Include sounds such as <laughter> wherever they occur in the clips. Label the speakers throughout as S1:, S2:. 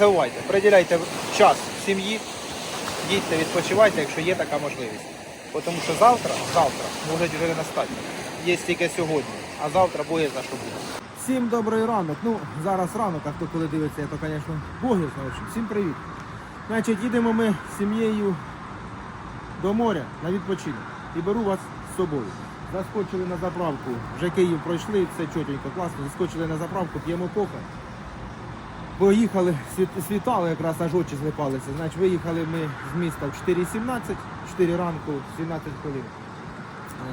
S1: Забувайте, приділяйте час сім'ї, їдьте, відпочивайте, якщо є така можливість. Тому що завтра, завтра може вже не настати. Є тільки сьогодні, а завтра буде за що буде.
S2: Всім добрий ранок. Ну, зараз ранок, а хто коли дивиться, то, звісно, Бог його знає. Всім привіт. Значить, їдемо ми з сім'єю до моря на відпочинок. І беру вас з собою. Заскочили на заправку. Вже Київ пройшли, все чотенько, класно. Заскочили на заправку, п'ємо кофе. Поїхали, світ- світало, якраз аж очі злипалися. Значить, виїхали ми з міста в 4.17, 4 ранку, 17 хвилин. Е,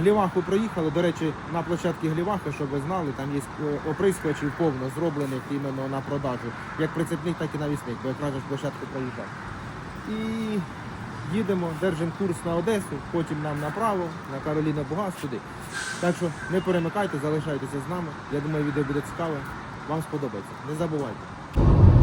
S2: Гліваху проїхали. До речі, на площадці Глівахи, щоб ви знали, там є е, оприскувачів повно зроблених іменно на продажу. Як прицепник, так і навісник, бо якраз площадку проїжджав. І їдемо, держимо курс на Одесу, потім нам направо, на Кароліна Бугас туди. Так що не перемикайте, залишайтеся з нами. Я думаю, відео буде цікаве. Вам сподобається. Не забувайте.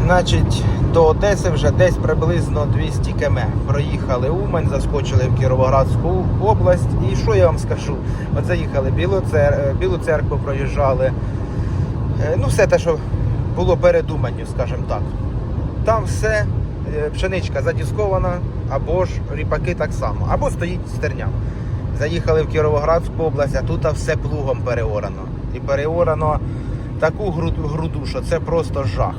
S1: Значить, до Одеси вже десь приблизно 200 км. Проїхали Умань, заскочили в Кіровоградську область. І що я вам скажу? От заїхали Білу, цер... е, Білу церкву, проїжджали. Е, Ну, все те, що було перед Уманню, скажімо так. Там все, е, пшеничка задіскована, або ж ріпаки так само, або стоїть стерня. Заїхали в Кіровоградську область, а тут все плугом переорано. І переорано таку груду, що це просто жах.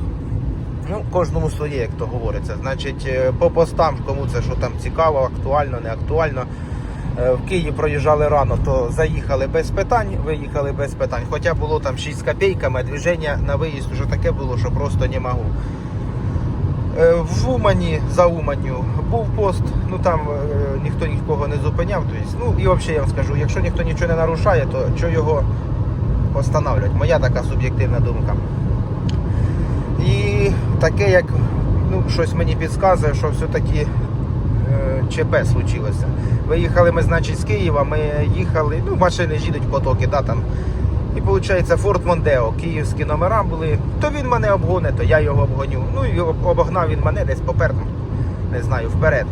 S1: Ну, кожному своє, як то говориться. Значить, е, по постам, кому це що там цікаво, актуально, не актуально. Е, В Київ проїжджали рано, то заїхали без питань, виїхали без питань. Хоча було там 6 з копійками, движення на виїзд вже таке було, що просто не можу. Е, В Умані, за Уманню був пост, ну там ніхто нікого не зупиняв. Тобто, ну і взагалі я вам скажу, якщо ніхто нічого не нарушає, то що його постановлять? Моя така суб'єктивна думка. І таке, як ну, щось мені підказує, що все-таки е, ЧП случилося. Виїхали ми, значить, з Києва, ми їхали, ну, машини їдуть потоки, да, там. І виходить, Форт Мондео, київські номера були. То він мене обгоне, то я його обгоню. Ну і обогнав він мене десь попереду, не знаю, вперед.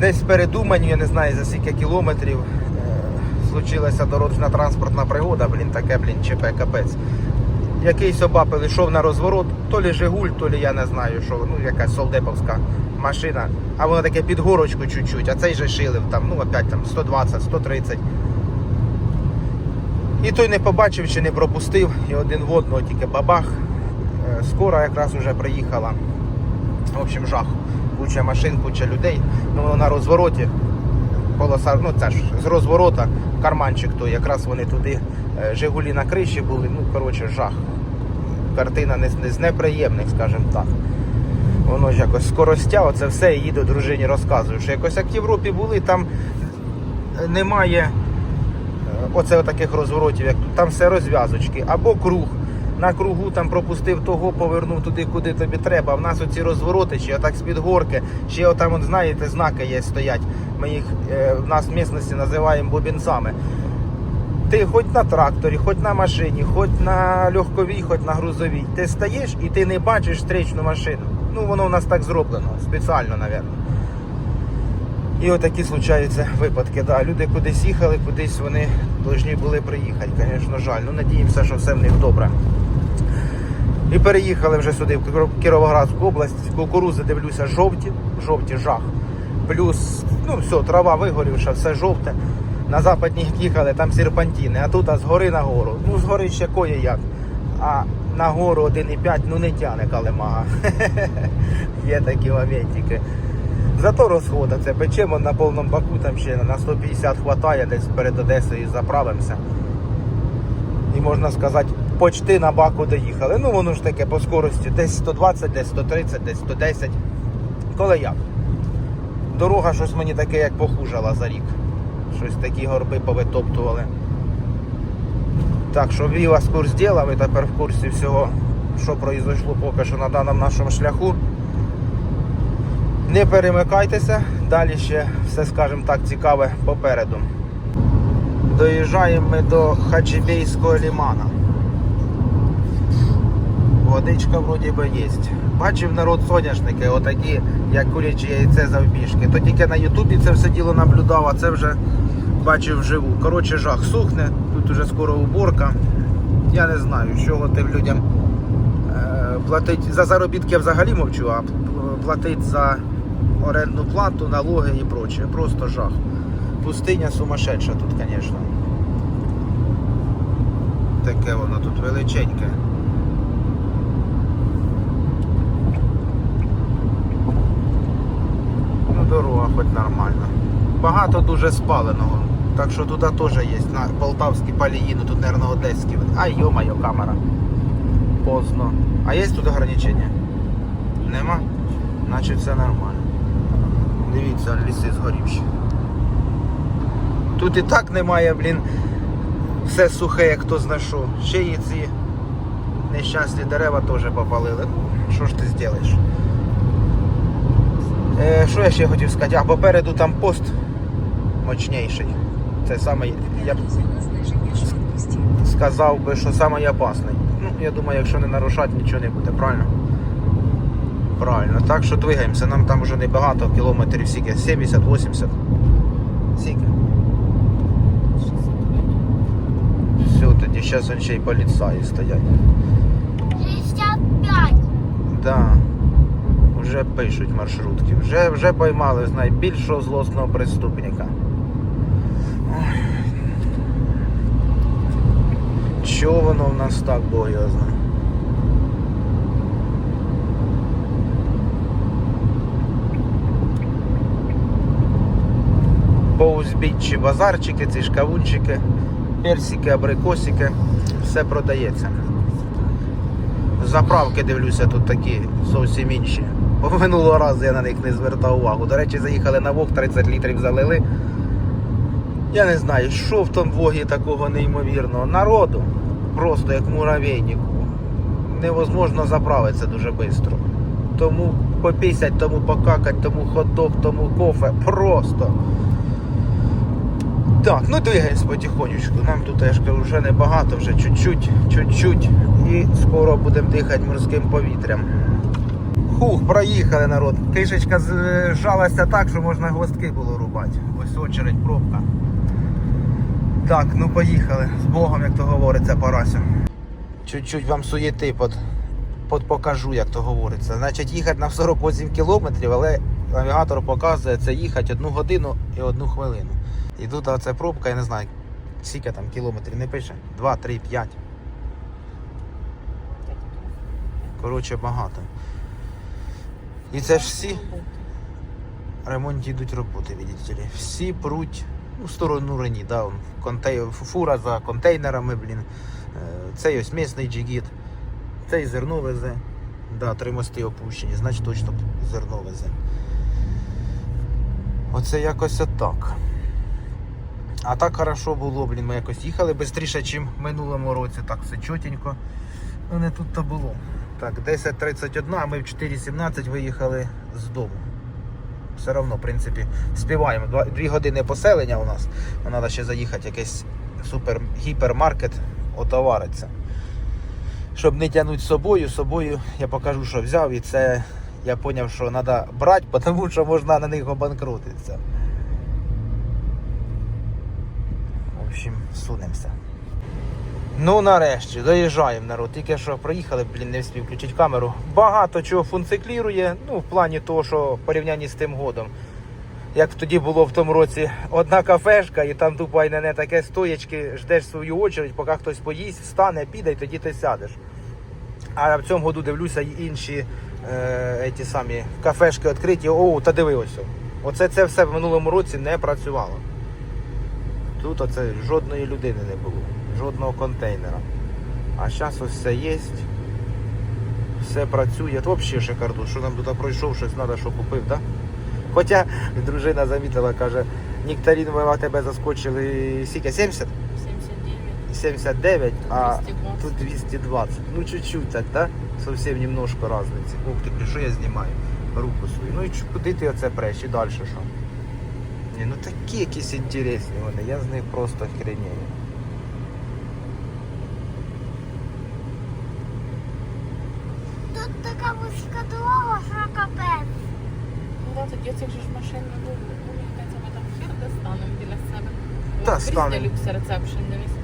S1: Десь перед Уманью, я не знаю за скільки кілометрів. Случилася дорожня транспортна пригода, блін, таке, блін, ЧП, капець якийсь обапел йшов на розворот, то лі Жигуль, то лі я не знаю, що ну якась солдеповська машина. А воно таке під горочку чуть-чуть, а цей же шилив там, ну опять там 120, 130. І той не побачив чи не пропустив, і один в одного тільки бабах. Е, Скоро якраз вже приїхала. В общем, жах. Куча машин, куча людей. Ну на розвороті. Полоса, ну це ж з розворота, карманчик той, якраз вони туди, е, Жигулі на криші були, ну коротше, жах. Картина не, з- не з неприємних, скажімо так. Воно ж якось скоростя, оце все і їду дружині розказую, що якось як в Європі були, там е, немає е, оце таких розворотів, як там все розв'язочки, або круг. На кругу там пропустив того, повернув туди, куди тобі треба. А в нас оці розвороти, чи отак з-під горки, ще отам, от, знаєте, знаки є стоять. Ми їх е, в нас в місності називаємо бобінцами. Ти хоч на тракторі, хоч на машині, хоч на легковій, хоч на грузовій. Ти стаєш і ти не бачиш встречну машину. Ну воно в нас так зроблено, спеціально, мабуть. І отакі случаються випадки. Да. Люди кудись їхали, кудись вони повинні були приїхати. Звісно, жаль. Ну надіємося, що все в них добре. І переїхали вже сюди, в Кіровоградську область. Кукурузи дивлюся, жовті, жовті жах. Плюс, ну все, трава вигорівша, все жовте. На западні їхали, там серпантіни, а тут а з гори на гору. Ну, з гори ще кое як. А на гору 1,5, ну не тяне калемага. <laughs> Є такі моментики. Зато розхода це печемо на повному баку, там ще на 150 хватає, десь перед Одесою заправимося. І можна сказати, почти на баку доїхали. Ну воно ж таке по скорості десь 120, десь 130, десь 110. Коли як? Дорога щось мені таке, як похужала за рік. Щось такі горби повитоптували. Так що ввів вас курс діла, ви тепер в курсі всього, що произошло поки що на даному нашому шляху. Не перемикайтеся, далі ще все, скажімо так, цікаве попереду. Доїжджаємо ми до Хачебейського лімана. Водичка вроді би є. Бачив народ соняшники, отакі, як куряче яйце завбіжки. То тільки на Ютубі це все діло наблюдав, а це вже бачив вживу. Коротше, жах сухне, тут уже скоро уборка. Я не знаю, з чого тим людям е, платить за заробітки я взагалі мовчу, а платить за орендну плату, налоги і прочее. Просто жах. Пустиня сумасшедша тут, звісно. Таке воно тут величеньке. Ну, дорога хоч нормальна. Багато дуже спаленого. Так що туди теж є. На Полтавські палії, ну тут, мабуть, Одеські. Ай, йо-моє, камера. Поздно. А є тут ограничення? Нема? Значить все нормально. Дивіться, ліси згорівші. Тут і так немає, блін, все сухе, як хто зна що. Ще і ці нещасні дерева теж попалили. Ну, Що ж ти зробиш? Е, що я ще хотів сказати? А попереду там пост мощніший. Це саме, я б сказав би, що самий опасний. Ну, я думаю, якщо не нарушати, нічого не буде, правильно? Правильно. Так що двигаємося. Нам там вже небагато, кілометрів скільки? 70-80. Скільки? Все, тоді зараз ще й поліцаї стоять.
S3: 65.
S1: Да. Вже пишуть маршрутки. Вже, вже поймали з найбільшого злосного преступника. Ой. Чого воно в нас так Бог його? По узбіччі базарчики, ці шкавунчики, персики, абрикосики, все продається. Заправки дивлюся тут такі зовсім інші. <laughs> Минулого разу я на них не звертав увагу. До речі, заїхали на вог, 30 літрів залили. Я не знаю, що в тому вогі такого неймовірного. Народу просто як муравейнику. Невозможно заправитися дуже швидко. Тому попісять, тому покакать, тому хот-дог, тому кофе. Просто. Так, ну двигаємось потихонечку. Нам тут я вже небагато, вже чуть-чуть, чуть-чуть. І скоро будемо дихати морським повітрям. Хух, проїхали народ. Кишечка зжалася так, що можна гвоздки було рубати. Ось очередь, пробка. Так, ну поїхали. З Богом, як то говориться, Парася. Чуть-чуть вам суєти под, под покажу, як то говориться. Значить, їхати на 48 кілометрів, але навігатор показує це їхати одну годину і одну хвилину. І тут оця пробка, я не знаю, скільки там кілометрів не пише. 2, 3, 5. Коротше, багато. І це ж всі ремонті йдуть роботи, видите ли. Всі пруть ну, в сторону Рені, да, контей... фура за контейнерами, блін. Е, Цей ось місний джигіт, цей зерно везе. Да, три мости опущені, значить точно зерно везе. Оце якось отак. А так хорошо було, блін, ми якось їхали швидше, ніж в минулому році. Так, все чотенько. Ну не тут то було. Так, 10.31, а ми в 4.17 виїхали з дому. Все одно, в принципі, співаємо. Дві години поселення у нас. Ну, Треба ще заїхати в якийсь супер гіпермаркет, отовариться. Щоб не тягнути з собою, з собою я покажу, що взяв, і це я зрозумів, що треба брати, тому що можна на них обанкрутитися. В общем, сунемося. Ну, нарешті, доїжджаємо народ. Тільки що проїхали, блін, не встиг включити камеру. Багато чого функціклірує, ну, в плані того, що в порівнянні з тим годом. Як тоді було в тому році одна кафешка, і там тупо ай, не таке стоячки, ждеш свою очередь, поки хтось поїсть, встане, піде, і тоді ти сядеш. А в цьому году дивлюся і інші е, ті самі кафешки відкриті. О, та диви. Оце це все в минулому році не працювало. Тут оце жодної людини не було, жодного контейнера. А зараз ось все є. Все працює. Це взагалі шикарду, що нам тут пройшов, щось треба, що купив, так? Да? Хоча дружина замітила, каже, нектарин ми тебе заскочили скільки? 70?
S3: 79.
S1: 79, а
S3: 220.
S1: тут 220. Ну чуть-чуть так, да? Совсем немножко разниці. Ух ти, що я знімаю? Руку свою. Ну і куди ти оце преш? І далі що? Ні, ну такі якісь інтересні вони, я з них просто хренею.
S3: Тут вузька дорога, що капець.
S4: Ну, да, тоді цих же ж машин не було. Ну, мені ми там хер достанемо біля себе.
S1: Та, станемо.
S4: Брізня люкс рецепшн, дивись.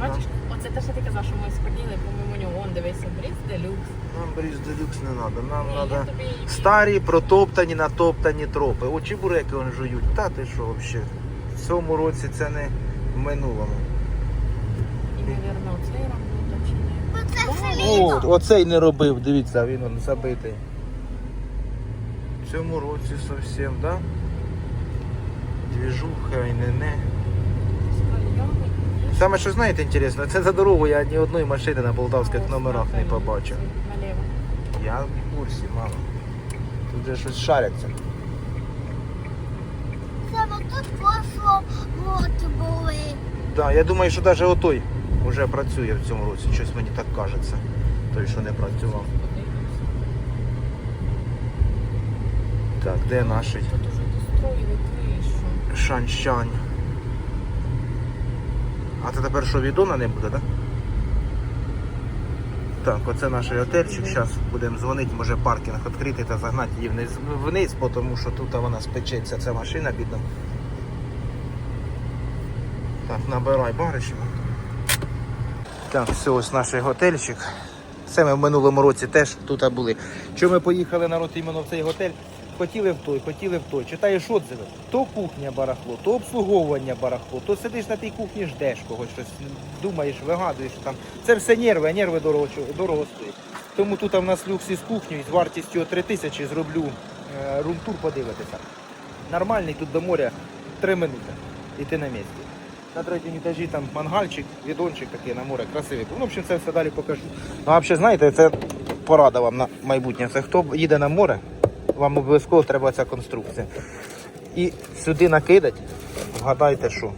S4: Бачиш, от Це те, що ти казав, що ми споділи, помимо нього, он дивися, бріз делюкс.
S1: Нам бріз делюкс не треба. Нам
S4: Ні, я
S1: треба
S4: тобі-
S1: старі, протоптані, натоптані тропи. От чебуреки вони жують. Та ти що взагалі? В цьому році це не в минулому.
S4: І, мабуть, оцей чи ні.
S3: Оце селіно.
S1: О, оцей не робив, дивіться, він он забитий. В цьому році зовсім, да? Двіжуха і не не. Саме що знаєте інтересно, це за дорогу я ні одної машини на полтавських номерах не побачив. Я в курсі, мама. Тут же щось шаряться.
S3: Саме тут роки були.
S1: Да, я думаю, що навіть отой вже працює в цьому році. Щось мені так кажеться. Той, що не працював. Так, де наш
S4: Тут уже достроїли кришу.
S1: шанщань? А це тепер що відона не буде, так? Так, оце наш готельчик. Зараз будемо дзвонити, може паркінг відкрити та загнати її вниз, вниз, тому що тут вона спечеться, ця машина бідна. Так, набирай баришню. Так, все, ось наш готельчик. Це ми в минулому році теж тут були. Чому ми поїхали народ іменно в цей готель? Хотіли в той, хотіли в той. Читаєш отзиви. То кухня барахло, то обслуговування барахло, то сидиш на тій кухні, ждеш когось, щось думаєш, вигадуєш що там. Це все нерви, а нерви дорого, дорого стоять. Тому тут в нас люкс із кухнею з вартістю 3 тисячі зроблю е, румтур подивитися. Нормальний тут до моря 3 минути. І ти на місці. На третьому етажі там мангальчик, відончик такий на море, красивий. Ну, в общем, це все далі покажу. Ну, а взагалі, знаєте, це порада вам на майбутнє. Це хто їде на море, вам обов'язково треба ця конструкція. І сюди накидать, вгадайте, що.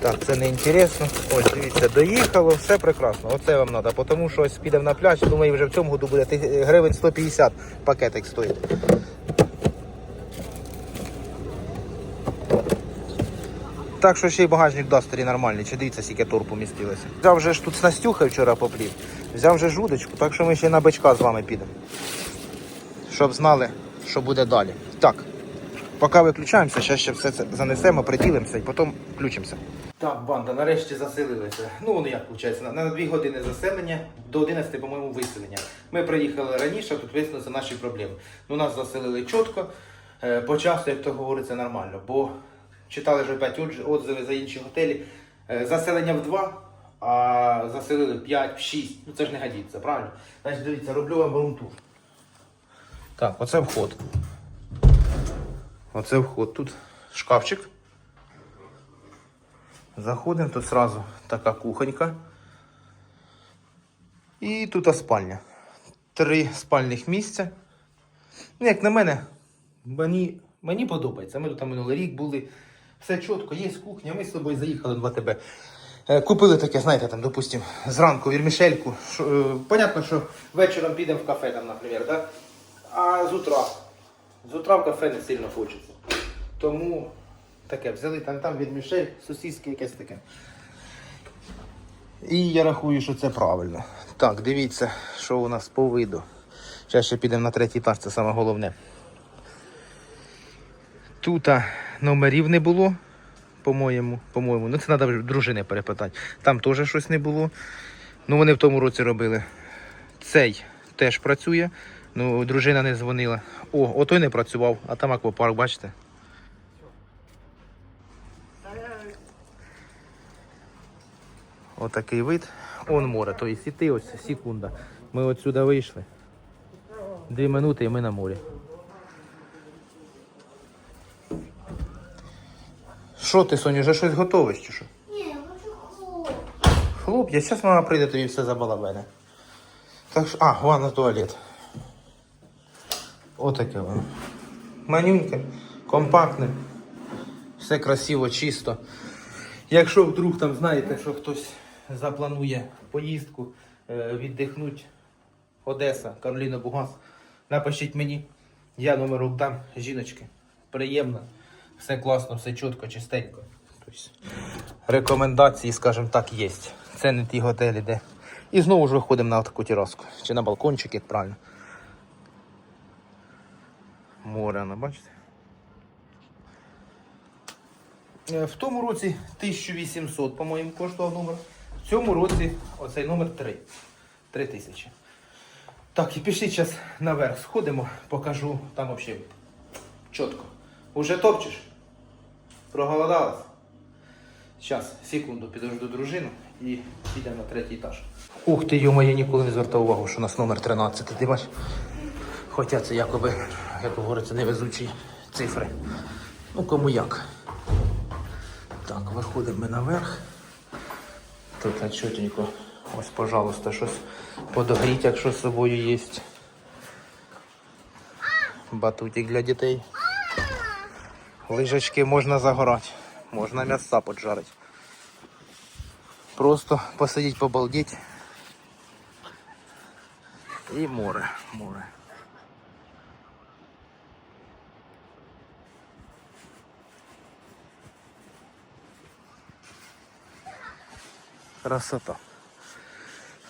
S1: Так, це не інтересно. Ось, дивіться, доїхало, все прекрасно. Оце вам треба, тому що ось підемо на пляж, думаю, вже в цьому году буде гривень 150 пакетик стоїть. Так що ще й багажник Дастері нормальний, чи дивіться, скільки тур помістилося. Взяв вже ж тут з Настюха вчора поплів, взяв вже жудочку, так що ми ще на бичка з вами підемо. Щоб знали, що буде далі. Так, поки виключаємося, зараз ще все це занесемо, приділимося і потім включимося. Так, банда, нарешті заселилися. Ну, вони як виходить, на, на 2 години заселення, до 11, по-моєму, виселення. Ми приїхали раніше, тут вияснилися наші проблеми. Ну, нас заселили чітко, е, по часу, як то говориться, нормально. Бо читали вже 5 отзиви за інші готелі. Е, Заселення в 2, а заселили в 5, в 6. Ну це ж не годиться, правильно? Значить, дивіться, роблю вам румтур. Так, оце вход. Оце вход. Тут шкафчик. Заходимо, тут сразу така кухонька. І тут спальня. Три спальних місця. Ну, як на мене, мені, мені подобається. Ми тут минулий рік були. Все чітко, є кухня. Ми з тобою заїхали в 2ТБ. Е, Купили таке, знаєте, там, допустим, зранку вірмішельку. Що, е, понятно, що вечором підемо в кафе, там, наприклад, да? а з утра. З утра в кафе не сильно хочеться. Тому таке, взяли там, там вірмішель, сосиски якесь таке. І я рахую, що це правильно. Так, дивіться, що у нас по виду. Зараз ще підемо на третій етаж, це саме головне. Тут номерів не було, по-моєму. по-моєму. Ну це треба дружини перепитати. Там теж щось не було. Ну вони в тому році робили. Цей теж працює. Ну, дружина не дзвонила. О, отой не працював, а там аквапарк, бачите? Отакий вид. Он море. Тобто і ти ось секунда. Ми отсюди вийшли. Дві минути і ми на морі. Що ти, Соня, вже щось готовиш чи що?
S3: Ні, я хочу хлоп.
S1: Хлоп, я зараз мама прийде, тобі все забалабене. Так що. А, ванна туалет. Отаке воно. Манюньке, компактне. Все красиво, чисто. Якщо вдруг там знаєте, що хтось запланує поїздку, е, віддихнуть Одеса, Кароліна Бугас, напишіть мені. Я номер дам жіночки. Приємно. Все класно, все чітко, чистенько. Тобто, рекомендації, скажімо так, є. Це не ті готелі, де. І знову ж виходимо на таку тераску. Чи на балкончик, як правильно. Море, ну, бачите? Е, В тому році 1800, по-моєму, коштував номер. В цьому році оцей номер 3. 3 тисячі. Так, і пішли зараз наверх. Сходимо, покажу там взагалі чітко. Уже топчеш? Проголодалась? Зараз, секунду, підожду дружину і підемо на третій етаж. Ух ти, йома, я ніколи не звертав увагу, що у нас номер 13. Ти бачиш? Хоча це якоби, як говориться, невезучі цифри. Ну, кому як. Так, виходимо ми наверх. Тут чотенько. Ось, пожалуйста, щось подогріть, якщо з собою є. Батутик для дітей. Лижачки можна загорати, можна м'яса поджарити. Просто посидіть, побалдіть. І море, море. Красота.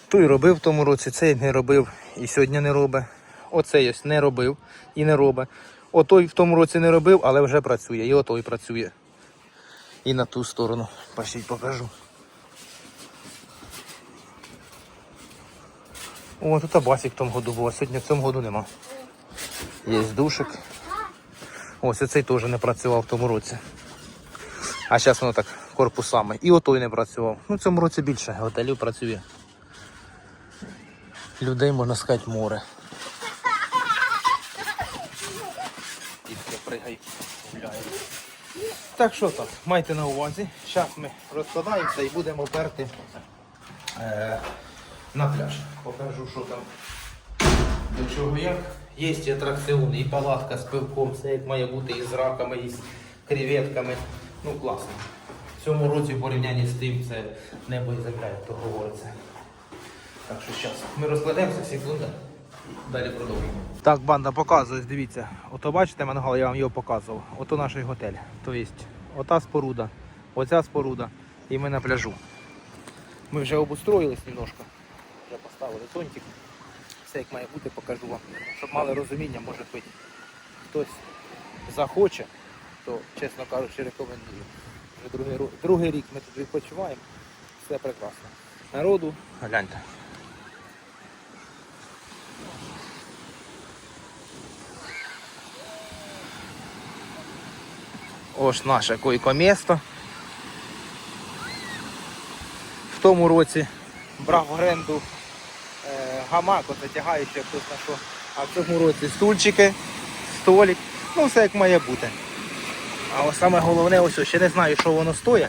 S1: Той робив в тому році, цей не робив і сьогодні не робить. Оцей ось не робив і не робить. Отой в тому році не робив, але вже працює. І отой працює. І на ту сторону. Пошіть покажу. О, тут абасик в тому году був, а сьогодні в цьому году нема. Є душик. Ось оцей теж не працював в тому році. А зараз воно так корпусами. І отой не працював. Ну, в цьому році більше готелів працює. Людей, можна сказати, море. Так що так, майте на увазі. Зараз ми розкладаємося і будемо перти е, на пляж. Покажу, що там до чого як. Є атракціон, і палатка з пивком, все як має бути, і з раками, і з креветками. Ну класно. В цьому році в порівнянні з тим це небо і земля, як то говориться. Так що зараз ми розкладемося, секунда. Далі продовжимо. Так, банда показує, дивіться. Ото бачите, мангал, я вам його показував. Ото наш готель. Тобто, ота споруда, оця споруда. І ми на пляжу. Ми вже обустроїлись немножко. Вже поставили зонтик. Все як має бути, покажу вам. Щоб мали розуміння, може бути. Хтось захоче, то, чесно кажучи, рекомендую. Вже другий, другий рік ми тут відпочиваємо. Все прекрасно. Народу, гляньте. Ось наше койко-місто. В тому році брав оренду е, гамак, оце тягаючи, як хтось на що. А в цьому році стульчики, столик, ну все як має бути. А ось саме головне, ось ще не знаю, що воно стоїть.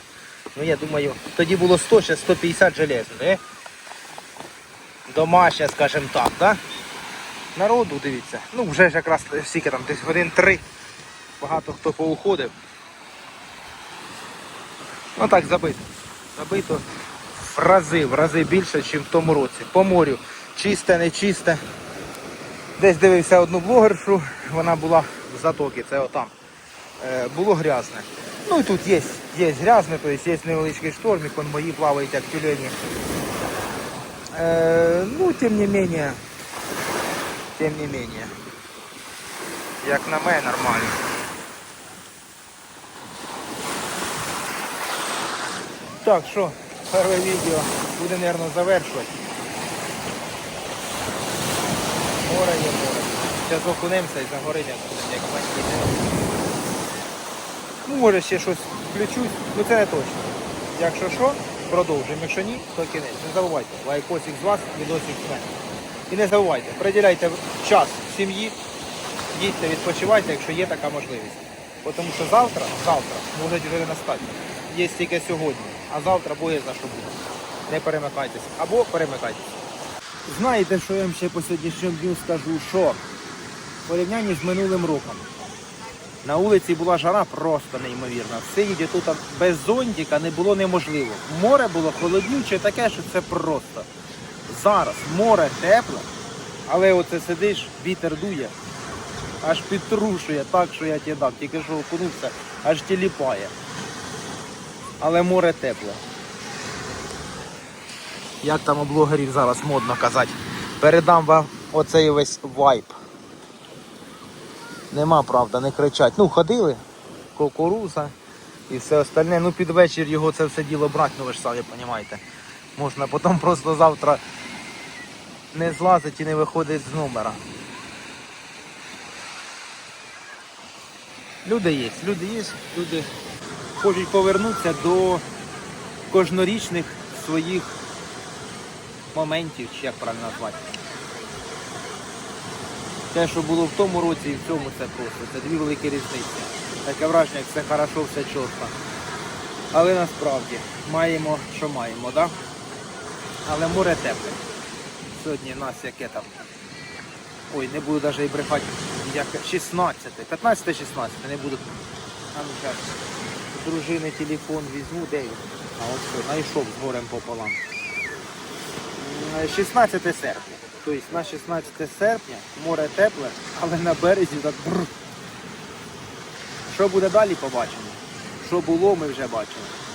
S1: Ну я думаю, тоді було 100, ще 150 железно, не? Домашня, скажімо так, да? Народу дивіться. Ну вже ж якраз стільки там, десь годин три. Багато хто поуходив. Ну так забито. Забито в рази, в рази більше, ніж в тому році. По морю. Чисте, не чисте. Десь дивився одну блогершу, вона була в затокі, це отам. Е, було грязне. Ну і тут є, є грязне, тобто є невеличкий штормик, он мої плавають як тюлені. Е, ну, тим не менее, тим не менее. Як на мене, нормально. Так, що, перше відео буде, мабуть, завершувати. Море є море. Зараз окунемося і загоримо, як бандити. Ну, може ще щось включусь, ну це не точно. Якщо що, продовжуємо. Якщо ні, то кінець. Не забувайте, лайкосик з вас, відосик з мене. І не забувайте, приділяйте час сім'ї, їдьте, відпочивайте, якщо є така можливість. Тому що завтра, завтра можуть вже не настати. Є тільки сьогодні, а завтра буде за що буде. Не перемикайтеся. Або перемикайтеся. Знаєте, що я вам ще по сьогоднішньому дню скажу, що в порівнянні з минулим роком. На вулиці була жара просто неймовірна. Сидіти тут без зонтика не було неможливо. Море було холоднюче, таке, що це просто. Зараз море тепле, але оце сидиш, вітер дує, аж підтрушує так, що я тебе дам. Тільки що окунувся, аж тіліпає. Але море тепле. Як там у блогерів зараз модно казати. Передам вам оцей весь вайб. Нема, правда, не кричать. Ну, ходили, кукуруза і все остальне. Ну, під вечір його це все діло брати, ну ви ж самі розумієте. Можна потім просто завтра не злазить і не виходить з номера. Люди є, люди є, люди хочуть повернутися до кожнорічних своїх моментів, чи як правильно назвати. Те, що було в тому році і в цьому, це просто. Це дві великі різниці. Таке враження, як все хорошо, все чітко. Але насправді маємо, що маємо, так? Да? Але море тепле. Сьогодні в нас яке там. Ой, не буду навіть і брехати. Як 16, 15 16, не буду. А ну зараз. Дружини телефон візьму, де він? А от що, знайшов з горем пополам. 16 серпня. Тобто на 16 серпня море тепле, але на березі так бррр. Що буде далі, побачимо. Що було, ми вже бачимо.